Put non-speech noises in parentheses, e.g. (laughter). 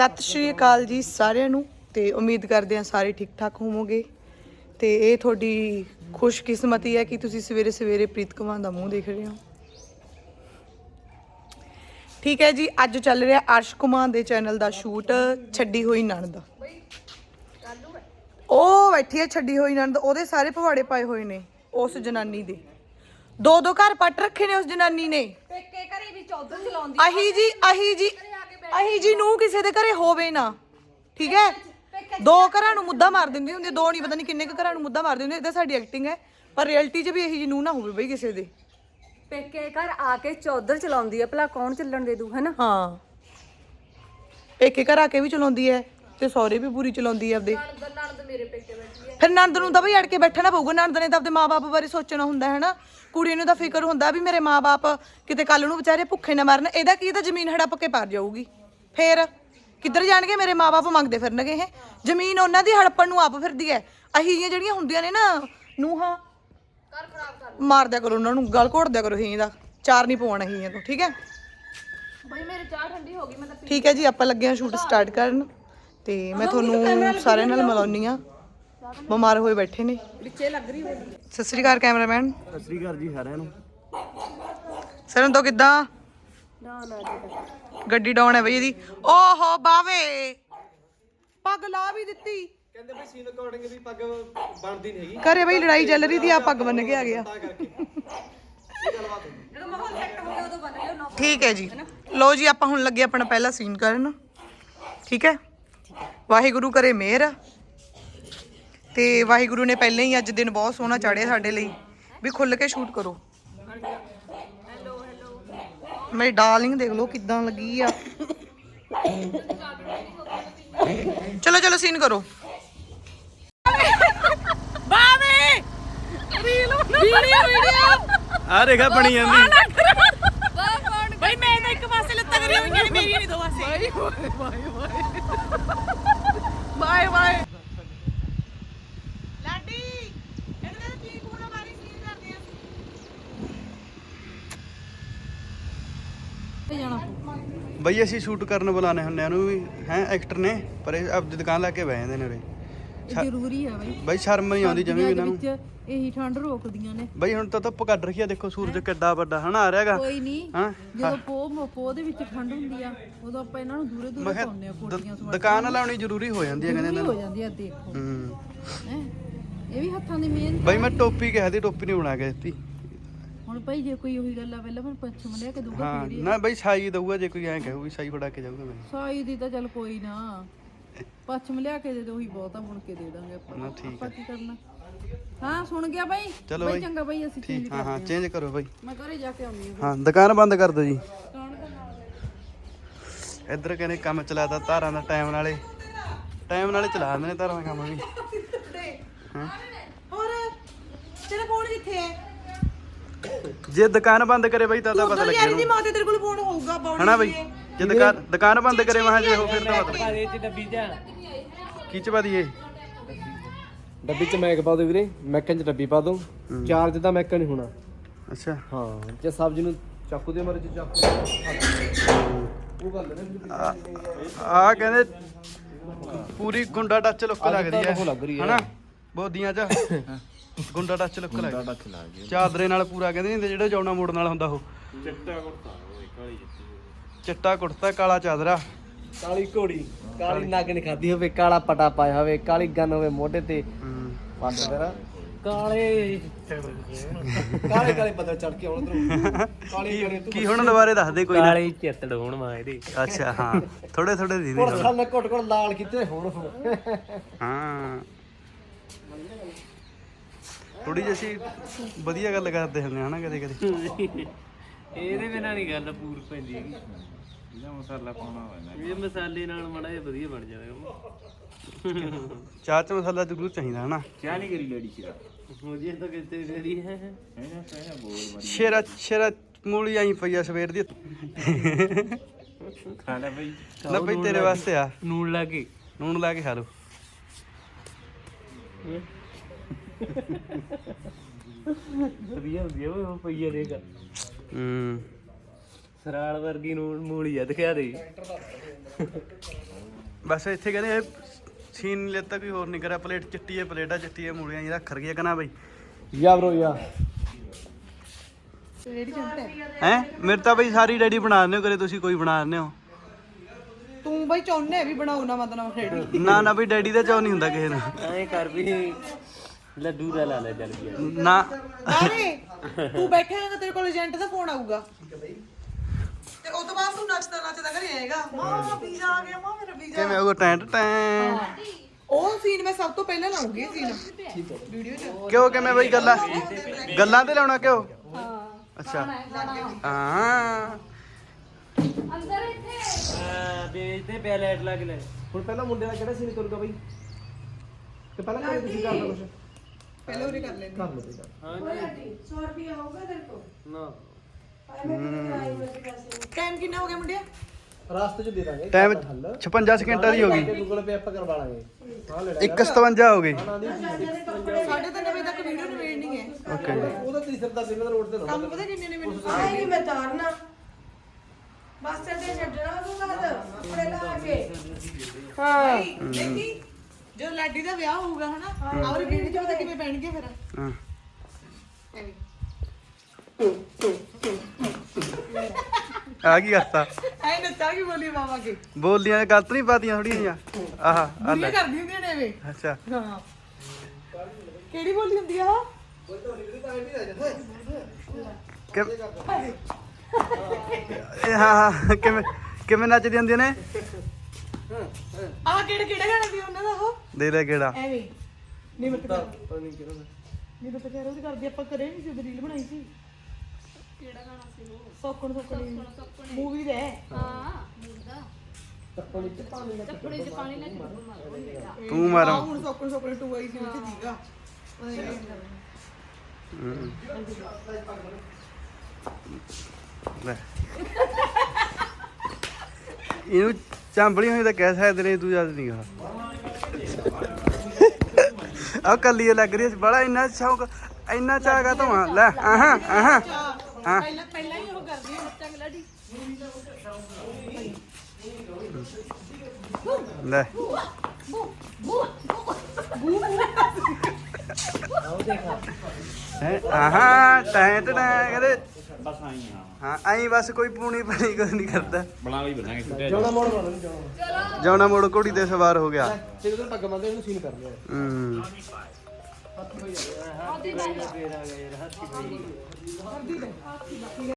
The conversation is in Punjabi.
ਸਤਿ ਸ਼੍ਰੀ ਅਕਾਲ ਜੀ ਸਾਰਿਆਂ ਨੂੰ ਤੇ ਉਮੀਦ ਕਰਦੇ ਹਾਂ ਸਾਰੇ ਠੀਕ ਠਾਕ ਹੋਵੋਗੇ। ਤੇ ਇਹ ਤੁਹਾਡੀ ਖੁਸ਼ਕਿਸਮਤੀ ਹੈ ਕਿ ਤੁਸੀਂ ਸਵੇਰੇ ਸਵੇਰੇ ਪ੍ਰੀਤ ਕੁਮਾਰ ਦਾ ਮੂੰਹ ਦੇਖ ਰਹੇ ਹੋ। ਠੀਕ ਹੈ ਜੀ ਅੱਜ ਚੱਲ ਰਿਹਾ ਅਰਸ਼ ਕੁਮਾਰ ਦੇ ਚੈਨਲ ਦਾ ਸ਼ੂਟ ਛੱਡੀ ਹੋਈ ਨਣਦ। ਉਹ ਬੈਠੀ ਹੈ ਛੱਡੀ ਹੋਈ ਨਣਦ ਉਹਦੇ ਸਾਰੇ ਪਵਾੜੇ ਪਾਏ ਹੋਏ ਨੇ ਉਸ ਜਨਾਨੀ ਦੇ। ਦੋ ਦੋ ਘਰ ਪੱਟ ਰੱਖੇ ਨੇ ਉਸ ਜਨਾਨੀ ਨੇ। ਪੇਕੇ ਘਰੇ ਵੀ ਚੌਧਰ ਚਲਾਉਂਦੀ ਅਹੀ ਜੀ ਅਹੀ ਜੀ ਅਹੀ ਜੀ ਨੂੰ ਕਿਸੇ ਦੇ ਘਰੇ ਹੋਵੇ ਨਾ ਠੀਕ ਹੈ? ਦੋ ਘਰਾਂ ਨੂੰ ਮੁੱਦਾ ਮਾਰ ਦਿੰਦੀ ਹੁੰਦੀ ਹੈ, ਦੋ ਨਹੀਂ ਪਤਾ ਨਹੀਂ ਕਿੰਨੇ ਕੁ ਘਰਾਂ ਨੂੰ ਮੁੱਦਾ ਮਾਰ ਦਿੰਦੀ ਹੁੰਦੀ ਹੈ, ਇਹ ਤਾਂ ਸਾਡੀ ਐਕਟਿੰਗ ਹੈ। ਪਰ ਰਿਐਲਿਟੀ 'ਚ ਵੀ ਇਹੀ ਜੀ ਨੂੰ ਨਾ ਹੋਵੇ ਬਈ ਕਿਸੇ ਦੇ। ਪੇਕੇ ਘਰ ਆ ਕੇ ਚੌਧਰ ਚਲਾਉਂਦੀ ਆ ਭਲਾ ਕੌਣ ਚੱਲਣ ਦੇ ਦੂ ਹੈਨਾ? ਹਾਂ। ਪੇਕੇ ਘਰ ਆ ਕੇ ਵੀ ਚਲਾਉਂਦੀ ਹੈ ਤੇ ਸਹੁਰੇ ਵੀ ਪੂਰੀ ਚਲਾਉਂਦੀ ਹੈ ਆਪਦੇ। ਫਿਰ ਨੰਦ ਨੂੰ ਤਾਂ ਬਈ ਅੜ ਕੇ ਬੈਠਣਾ ਪਊਗਾ ਨੰਦ ਨੇ ਤਾਂ ਆਪਦੇ ਮਾਪੇ ਬਾਰੇ ਸੋਚਣਾ ਹੁੰਦਾ ਹੈ ਨਾ ਕੁੜੀ ਨੂੰ ਤਾਂ ਫਿਕਰ ਹੁੰਦਾ ਵੀ ਮੇਰੇ ਮਾਪੇ ਕਿਤੇ ਕੱਲ ਨੂੰ ਵਿਚਾਰੇ ਭੁੱਖੇ ਨਾ ਮਰਨ ਇਹਦਾ ਕੀ ਤਾਂ ਜ਼ਮੀਨ ਹੜੱਪ ਕੇ ਪਾਰ ਜਾਊਗੀ। ਫੇਰ ਕਿੱਧਰ ਜਾਣਗੇ? ਮੇਰੇ ਮਾਪੇ ਮੰਗਦੇ ਫਿਰਨਗੇ ਇਹ। ਜ਼ਮੀਨ ਉਹਨਾਂ ਦੀ ਹੜੱਪਣ ਨੂੰ ਆਪ ਫਿਰਦੀ ਹੈ ਅਹੀ ਜਿਹੀਆਂ ਜਿਹੜੀਆਂ ਹੁੰਦੀਆਂ ਨੇ ਨਾ ਨੂਹਾਂ ਮਾਰ ਦਿਆ ਕਰੋ ਉਹਨਾਂ ਨੂੰ ਗਲ ਘੋੜ ਦਿਆ ਕਰੋ ਹੀ ਦਾ ਚਾਰ ਨਹੀਂ ਪਵਾਉਣਾ ਹੀ ਤੋਂ ਠੀਕ ਹੈ ਬਈ ਮੇਰੀ ਚਾਹ ਠੰਡੀ ਹੋ ਗਈ ਮੈਂ ਤਾਂ ਠੀਕ ਹੈ ਜੀ ਆਪਾਂ ਲੱਗੇ ਹਾਂ ਸ਼ੂਟ ਸਟਾਰਟ ਕਰਨ। ਤੇ ਮੈਂ ਤੁਹਾਨੂੰ ਸਾਰਿਆਂ ਨਾਲ ਮਿਲਾਉਣੀ ਆ। ਬਿਮਾਰ ਹੋਏ ਬੈਠੇ ਨੇ। ਵਿੱਚੇ ਲੱਗ ਰਹੀ ਹੋਈ। ਸਤਿ ਸ੍ਰੀ ਅਕਾਲ ਕੈਮਰਾਮੈਨ। ਸਤਿ ਸ੍ਰੀ ਅਕਾਲ ਜੀ ਸਾਰਿਆਂ ਨੂੰ। ਸਰਨ ਤੋਂ ਕਿੱਦਾਂ? ਨਾ ਨਾ ਜੀ। ਗੱਡੀ ਡਾਉਣ ਹੈ ਬਈ ਇਹਦੀ। ਓਹੋ ਬਾਵੇ। ਪੱਗ ਲਾ ਵੀ ਦਿੱਤੀ। ਕਹਿੰਦੇ ਬਈ ਸੀਨ ਅਕੋਰਡਿੰਗ ਵੀ ਪੱਗ ਬਣਦੀ ਨਹੀਂ ਹੈਗੀ। ਘਰੇ ਬਈ ਲੜਾਈ ਚੱਲ ਰਹੀ ਸੀ ਆ ਪੱਗ ਬੰਨ ਕੇ ਆ ਗਿਆ ਜਦੋਂ ਮਾਹੌਲ ਸੈੱਟ ਹੋ ਗਿਆ ਉਦੋਂ ਬਣ ਲਿਓ ਨਾ ਠੀਕ ਹੈ ਜੀ। ਲੋ ਜੀ ਆਪਾਂ ਹੁਣ ਲੱਗੇ ਆਪਣਾ ਪਹਿਲਾ ਸੀਨ ਕਰਨ। ਠੀਕ ਹੈ? ਵਾਹਿਗੁਰੂ ਕਰੇ ਮਿਹਰ। ਤੇ ਵਾਹਿਗੁਰੂ ਨੇ ਪਹਿਲਾਂ ਹੀ ਅੱਜ ਦਿਨ ਬਹੁਤ ਸੋਹਣਾ ਚਾੜਿਆ ਸਾਡੇ ਲਈ। ਵੀ ਖੁੱਲ ਕੇ ਸ਼ੂਟ ਕਰੋ। ਮੇਰੀ ਡਾਰਲਿੰਗ ਦੇਖ ਲਓ ਕਿੱਦਾਂ ਲੱਗੀ ਆ। ਚਲੋ ਚਲੋ ਸੀਨ ਕਰੋ। ਬਾਵੇ! Reel video video. ਆ ਰੇਖਾ ਬਣੀ ਜਾਂਦੀ। ਬਈ ਮੈਂ ਤਾਂ ਇੱਕ ਪਾਸੇ ਲੱਤਾਂ ਕਰੀ ਹੋਈਆਂ ਨੇ ਮੇਰੀ ਨਹੀਂ ਦੋ ਪਾਸੇ। Bye bye bye bye. Laddi ਇਹਨੂੰ ਕਹਿੰਦਾ ਕੀ ਕੋਨਾ ਮਾਰੀ ਕੀ ਕਰਦੇ ਆ ਬਈ ਅਸੀਂ ਸ਼ੂਟ ਕਰਨ ਬੁਲਾਣੇ ਹੁੰਨੇ ਆ ਨੂੰ ਵੀ ਹੈ ਐਕਟਰ ਨੇ ਪਰ ਇਹ ਆਪਦੀ ਦੁਕਾਨ ਲਾ ਕੇ ਬਹਿ ਜਾਂਦੇ ਨੇ ਉਰੇ। ਇਹ ਜ਼ਰੂਰੀ ਆ ਬਈ। ਬਈ ਸ਼ਰਮ ਨਹੀਂ ਆਉਂਦੀ ਜਮੀ ਵੀ ਇਹਨਾਂ ਨੂੰ। ਵਿੱਚ ਇਹੀ ਠੰਡ ਰੋਕਦੀਆਂ ਨੇ। ਬਈ ਹੁਣ ਤਾਂ ਧੁੱਪ ਕੱਢ ਰੱਖੀ ਆ ਦੇਖੋ ਸੂਰਜ ਕਿੱਡਾ ਵੱਡਾ ਹਨਾ ਆ ਰਿਹਾਗਾ ਕੋਈ ਨਹੀਂ ਹਾਂ? ਜਦੋਂ ਪੋਹ ਪੋਹ ਦੇ ਵਿੱਚ ਠੰਡ ਹੁੰਦੀ ਆ ਉਦੋਂ ਆਪਾਂ ਇਹਨਾਂ ਨੂੰ ਦੂਰੇ ਦੂਰੇ ਪਾਉਂਦੇ ਆ ਕੋਟੀਆਂ ਸਵਾ ਦੁਕਾਨ ਲਾਉਣੀ ਜ਼ਰੂਰੀ ਹੋ ਜਾਂਦੀ ਹੈ ਕਹਿੰਦੇ ਇਹਨਾਂ ਹੋ ਜਾਂਦੀ ਆ ਦੇਖੋ। ਹੂੰ। ਇਹ ਵੀ ਹੱਥਾਂ ਦੀ ਮਿਹਨਤ ਬਈ ਮੈਂ ਟੋਪੀ ਕਿਹਾ ਸੀ ਟੋਪੀ ਨਹੀਂ ਬਣਾ ਕੇ ਦਿੱਤੀ। ਹੁਣ ਭਾਈ ਜੇ ਕੋਈ ਉਹੀ ਗੱਲ ਆ ਪਹਿਲਾਂ ਮੈਂ ਪੱਛਮ ਲਿਆ ਕੇ ਦੂਗਾ ਹਾਂ ਨਾ ਬਈ ਸਾਈ ਦਊਗਾ ਜੇ ਕੋਈ ਐਂ ਕਹੂ ਵੀ ਸਾਈ ਫੜਾ ਕੇ ਜਾਊਗਾ ਮੈਨੂੰ। ਸਾਈ ਦੀ ਤਾਂ ਚੱਲ ਕੋਈ ਨਾ। ਪੱਛਮ ਲਿਆ ਕੇ ਦੇ ਦੋ ਉਹੀ ਬਹੁਤਾ ਮੁੜ ਕੇ ਦੇ ਦਾਂਗੇ ਆਪਾਂ। ਨਾ ਠੀਕ ਆਪਾਂ ਕੀ ਕਰਨਾ? ਹਾਂ ਸੁਣ ਗਿਆ ਬਾਈ? ਚਲੋ ਬਾਈ ਬਾਈ। ਚੰਗਾ ਬਾਈ ਅਸੀਂ ਚੇਂਜ ਠੀਕ ਹਾਂ ਹਾਂ ਚੇਂਜ ਕਰੋ ਬਈ। ਮੈਂ ਘਰੇ ਜਾ ਕੇ ਆਉਂਦੀ ਹਾਂ ਹਾਂ ਦੁਕਾਨ ਬੰਦ ਕਰ ਦਿਓ ਜੀ। ਕੌਣ ਦਾ ਨਾਲ ਇੱਧਰ ਕਹਿੰਦੇ ਕੰਮ ਚਲਾਤਾ ਧਾਰਾਂ ਦਾ ਟਾਈਮ ਨਾਲੇ। ਟਾਈਮ ਨਾਲੇ ਚਲਾ ਦਿੰਦੇ ਨੇ ਧਾਰਾਂ ਦਾ ਕੰਮ ਵੀ। ਹੋਰ ਤੇਰਾ ਫੋਨ ਕਿੱਥੇ ਹੈ? ਜੇ ਦੁਕਾਨ ਬੰਦ ਕਰੇ ਬਈ ਤਾਂ ਤਾਂ ਪਤਾ ਉਧਰ ਲੱਗੇ ਯਾਰੀ ਦੀ ਮਾਂ ਤੇ ਤੇਰੇ ਕੋਲ ਫੋਨ ਹੋਊਗਾ ਬੌੜੀ ਹਨਾ ਬਈ? ਜੇ ਦੁਕਾਨ ਦੁਕਾਨ ਬੰਦ ਕਰੇ ਮਹਾਂ ਜੇ ਉਹ ਫਿਰ ਤਾਂ ਪਤਾ ਲੱਗੇ ਕੀ ਚ ਪਾ ਦਈਏ ਡੱਬੀ ਚ ਮੈਕ ਪਾ ਦੋ ਵੀਰੇ ਮੈਕਨ ਚ ਡੱਬੀ ਪਾ ਦੋ ਚਾਰਜ ਦਾ ਮੈਕ ਨਹੀਂ ਹੋਣਾ। ਅੱਛਾ। ਹਾਂ ਜੇ ਸਬਜ਼ੀ ਨੂੰ ਚਾਕੂ ਦੇ ਮਾਰੇ ਚ ਚਾਕੂ ਉਹ ਗੱਲ ਨੇ ਆ ਕਹਿੰਦੇ ਪੂਰੀ ਗੁੰਡਾ ਟੱਚ ਲੁੱਕ ਲੱਗਦੀ ਹੈ। ਹੈ। ਹਨਾ? ਬੋਦੀਆਂ ਚ। (laughs) ਗੁੰਡਾ ਟੱਚ ਲੁੱਕ ਲੱਗਦੀ ਚਾਦਰੇ ਨਾਲ ਪੂਰਾ ਕਹਿੰਦੇ ਨਹੀਂ ਜਿਹੜੇ ਜੌਣਾ ਮੋੜ ਨਾਲ ਹੁੰਦਾ ਉਹ। ਚਿੱਟਾ ਕੁੜਤਾ ਕਾਲੀ ਚਿੱਟਾ ਕੁੜਤਾ ਕਾਲਾ ਚਾਦਰਾ। ਕਾਲੀ ਘੋੜੀ ਕਾਲੀ ਨੱਗ ਨਹੀਂ ਖਾਦੀ ਹੋਵੇ ਕਾਲਾ ਪਟਾ ਪਾਇਆ ਹੋਵੇ ਕਾਲੀ ਗਨ ਹੋਵੇ ਮੋਢੇ ਤੇ। ਹੂੰ। ਪੱਟ ਤੇਰਾ। ਕਾਲੇ। ਕਾਲੇ ਕਾਲੇ ਪਤਾ ਚੜ ਕੇ ਆਉਣ ਉਧਰੋਂ। ਕਾਲੀ ਕਰੇ ਤੂੰ ਕੀ ਹੁਣ ਦੁਬਾਰੇ ਦੱਸ ਦੇ ਕੋਈ ਨਾ। ਕਾਲੀ ਚਿੱਤੜ ਹੋਣ ਮਾ ਇਹਦੇ। ਅੱਛਾ ਹਾਂ। ਥੋੜੇ ਥੋੜੇ ਦੀ ਕੋਲ ਸਾਹਮਣੇ ਘੁੱਟ ਘੁੱਟ ਲਾਲ ਕੀਤੇ ਹੁਣ ਹੁਣ। ਹਾਂ। ਥੋੜੀ ਜਿਹੀ ਅਸੀਂ ਵਧੀਆ ਗੱਲ ਕਰਦੇ ਹੁੰਦੇ ਹਾਂ ਨਾ ਕਦੇ ਕਦੇ। ਇਹਦੇ ਬਿਨਾਂ ਨਹੀਂ ਗੱਲ ਪੂਰ ਪੈਂਦੀ ਹੈਗੀ। ਇਹਦਾ ਮਸਾਲਾ ਪਾਉਣਾ ਪੈਂਦਾ ਇਹ ਮਸਾਲੇ ਨਾਲ ਮੜਾ ਜਿਹਾ ਵਧੀਆ ਬਣ ਜਾਣਾ ਚਾਹ ਚ ਮਸਾਲਾ ਜ਼ਰੂਰ ਚਾਹੀਦਾ ਹਨਾ। ਚਾਹ ਨਹੀਂ ਕਰੀ ਲੜੀ ਸ਼ਿਰਾ। ਹੋ ਜੇ ਤਾਂ ਕਿਤੇ ਕਰੀ ਹੈ। ਹੈ ਨਾ ਬੋਲ ਸ਼ੇਰਾ ਸ਼ੇਰਾ ਮੂਲੀ ਆਈ ਪਈ ਆ ਸਵੇਰ ਦੀ। ਖਾ ਲੈ ਬਈ। ਨਾ ਬਈ ਤੇਰੇ ਵਾਸਤੇ ਆ। ਨੂਣ ਲਾ ਕੇ। ਨੂਣ ਲਾ ਕੇ ਖਾ ਲਓ। ਵਧੀਆ ਹੁੰਦੀ ਆ ਉਹ ਪਈਆ ਦੇਗਾ ਹੂੰ। ਸਰਾਲ ਵਰਗੀ ਨੂਣ ਮੂਲੀ ਆ ਦਿਖਾ ਦੇ। ਬਸ ਇੱਥੇ ਕਹਿੰਦੇ ਇਹ ਸੀਨ ਨਹੀਂ ਲੈਤਾ ਕੋਈ ਹੋਰ ਨਹੀਂ ਕਰਿਆ ਪਲੇਟ ਚਿੱਟੀ ਹੈ ਪਲੇਟਾ ਚਿੱਟੀ ਹੈ ਮੂਲੀਆਂ ਜੀ ਰੱਖ ਰਗੀਆਂ ਕਨਾ ਬਈ। ਯਾ ਬ్రో ਯਾ। ਚੰਟਾ ਹੈ? ਮੇਰੇ ਤਾਂ ਬਈ ਸਾਰੀ ਡੈਡੀ ਬਣਾ ਦਿੰਦੇ ਹੋ ਕਰੇ ਤੁਸੀਂ ਕੋਈ ਬਣਾ ਦਿੰਦੇ ਹੋ? ਤੂੰ ਬਈ ਚਾਹੁੰਨੇ ਵੀ ਬਣਾਉ ਨਾ ਮਤਲਬ ਰੇੜੀ ਨਾ ਨਾ ਬਈ ਡੈਡੀ ਦਾ ਚਾਹ ਨਹੀਂ ਹੁੰਦਾ ਕਿਸੇ ਨੂੰ। ਐਂ ਕਰ ਵੀ। ਲੱਡੂ ਦਾ ਲਾ ਲੈ ਚੱਲ ਗਿਆ ਨਾ। ਅਰੇ ਤੂੰ ਬੈਠੇਗਾ ਤੇਰੇ ਕੋਲ ਏਜੰਟ ਦਾ ਫੋਨ ਆਊਗਾ। ਤੇ ਉਸ ਤੋਂ ਬਾਅਦ ਤੂੰ ਨੱਚਦਾ ਨੱਚਦਾ ਘਰੇ ਆਏਗਾ। ਮਾਂ ਵੀਜ਼ਾ ਆ ਗਿਆ ਮਾਂ ਮੇਰਾ ਵੀਜ਼ਾ। ਕਿਵੇਂ ਉਹ ਟੈਂਟ ਟੈਂ। ਉਹ ਸੀਨ ਮੈਂ ਸਭ ਤੋਂ ਪਹਿਲਾਂ ਲਾਉਂਗੀ ਸੀਨ ਵੀਡੀਓ ਚ। ਕਿਉਂ ਕਿਵੇਂ ਬਈ ਗੱਲਾਂ? ਗੱਲਾਂ ਤੇ ਲਾਉਣਾ ਕਿਉਂ? ਅੱਛਾ। ਹਾਂ ਆ ਵੇਚ ਤੇ ਪਿਆ ਲਾਈਟ ਲੱਗ ਲੈ। ਹੁਣ ਪਹਿਲਾਂ ਮੁੰਡੇ ਦਾ ਕਿਹੜਾ ਸੀਨ ਕਰੂਗਾ ਬਈ? ਤੇ ਪਹਿਲਾਂ ਕਰੇ ਤੁਸੀਂ ਕਰਦਾ ਕੁਛ। ਪਹਿਲਾਂ ਉਰੇ ਕਰ ਲੈਂਦੇ ਕਰ ਲਓ ਬਈ ਕਰ ਨਾ। ਟਾਈਮ ਕਿੰਨਾ ਹੋ ਗਿਆ ਮੁੰਡਿਆ? ਰਾਸਤੇ ਚ ਦੇ ਦਾਂਗੇ। ਟਾਈਮ 56 ਸਕਿੰਟਾਂ ਦੀ ਹੋ ਗਈ। ਗੂਗਲ ਪੇ ਆਪਾਂ ਕਰਵਾ ਲਾਂਗੇ। ਹਾਂ ਲੈ 157 ਹੋ ਗਈ। ਸਾਢੇ ਤਿੰਨ ਵਜੇ ਤੱਕ ਵੀਡੀਓ ਨਿਬੇੜਨੀ ਹੈ। ਓਕੇ ਉਹਦਾ ਤੀਸਰਾ ਦਾ ਜਿਵੇਂ ਰੋਡ ਤੇ ਨਾ ਕੰਮ ਪਤਾ ਕਿੰਨੇ ਨੇ ਮੈਨੂੰ? ਆਏਗੀ ਮੈਂ ਤਾਰਨਾ? ਬਸ ਤੇ ਛੱਡਣਾ ਤੂੰ ਬਾਅਦ। ਕੱਪੜੇ ਲਾ ਕੇ। ਹਾਂ। ਦੇਖੀ? ਜਦੋਂ ਲਾਡੀ ਦਾ ਵਿਆਹ ਹੋਊਗਾ ਹਨਾ ਆਵਰ ਵੀਡੀਓ ਚ ਪਤਾ ਕਿਵੇਂ ਪੈਣਗੇ ਫਿਰ? ਹਾਂ। ਐਵੇਂ ਆ ਕੀ ਕਰਤਾ? ਐ ਨੱਚਾ ਕੀ ਬੋਲੀ ਮਾਮਾ ਕੇ ਬੋਲੀਆਂ ਗਲਤ ਨਹੀਂ ਪਾਤੀਆਂ ਥੋੜੀਆਂ ਜਿਹੀਆਂ। ਆਹ ਆ ਲੈ। ਕਰਦੀ ਹੁੰਦੀਆਂ ਨੇ ਐਵੇਂ ਅੱਛਾ। ਹਾਂ। ਕਿਹੜੀ ਬੋਲੀ ਹੁੰਦੀ ਆ ਉਹ? ਕਿ- ਇਹ ਹਾਂ ਹਾਂ ਕਿਵੇਂ ਕਿਵੇਂ ਨੱਚਦੀ ਹੁੰਦੀਆਂ ਨੇ? ਆ ਕਿਹੜੇ ਕਿਹੜੇ ਗਾਣੇ ਦੀ ਉਹਨਾਂ ਦਾ ਉਹ? ਦੇ ਲੈ ਕਿਹੜਾ? ਐਵੇਂ। ਨਿਮਰਤ ਕਰ ਨਿਮਰਤ ਕਰ ਉਹਦੀ ਕਰਦੀ ਆਪਾਂ ਕਰੇ ਨਹੀਂ ਸੀ ਉਹਦੀ ਰੀਲ ਬਣਾਈ ਸੀ। ਕਿਹੜਾ ਗਾਣਾ ਸੀ ਉਹ? ਸੋਕਣ ਸੋਕਣ ਮੂਵੀ ਦਾ ਹੈ। ਤੂੰ ਮਾਰੋ ਆਹ ਹੁਣ ਸੋਕਣ ਸੋਕਣ 2 ਆਈ ਸੀ ਵਿੱਚ ਦੀਗਾ ਲੈ। ਇਹਨੂੰ ਚਾਂਬੜੀ ਹੋਈ ਤਾਂ ਕਹਿ ਸਕਦੇ ਨੇ ਤੂੰ ਜਦ ਨਹੀਂ ਗਾ। ਆ ਕੱਲੀ ਲੱਗ ਰਹੀ ਸੀ ਬੜਾ ਇੰਨਾ ਸ਼ੌਕ ਇੰਨਾ ਚਾਹਗਾ ਤੂੰ ਲੈ ਆਹਾਂ ਆਹਾਂ ਹਾਂ ਪਹਿਲਾਂ ਪਹਿਲਾਂ ਹੀ ਉਹ ਕਰਦੀ ਹੈ ਬੱਚਾ ਗਲਾਡੀ ਲੈ। ਹੈਂ, ਆਹਾਂ ਟੈਂ ਟੈਂ ਕਹਿੰਦੇ ਬਸ ਆਈ ਹਾਂ ਹਾਂ ਐਂ ਬਸ ਕੋਈ ਪੂਣੀ ਪਣੀ ਕੁਝ ਨਹੀਂ ਕਰਦਾ। ਬਣਾ ਵੀ ਬਣਾਂਗੇ ਛੁੱਟਿਆ ਜਾਣਾ ਮੋੜ ਮਾਰੋ ਨਹੀਂ ਜਾਣਾ ਜਾਉਣਾ ਮੋੜ ਘੋੜੀ ਤੇ ਸਵਾਰ ਹੋ ਗਿਆ। ਤੇ ਉਧਰ ਪੱਗ ਬੰਦੇ ਇਹਨੂੰ ਸੀਨ ਕਰ ਲਿਆ। ਹੂੰ। ਫੇਰ ਆ ਗਿਆ ਯਾਰ ਹੱਥੀ ਪਈ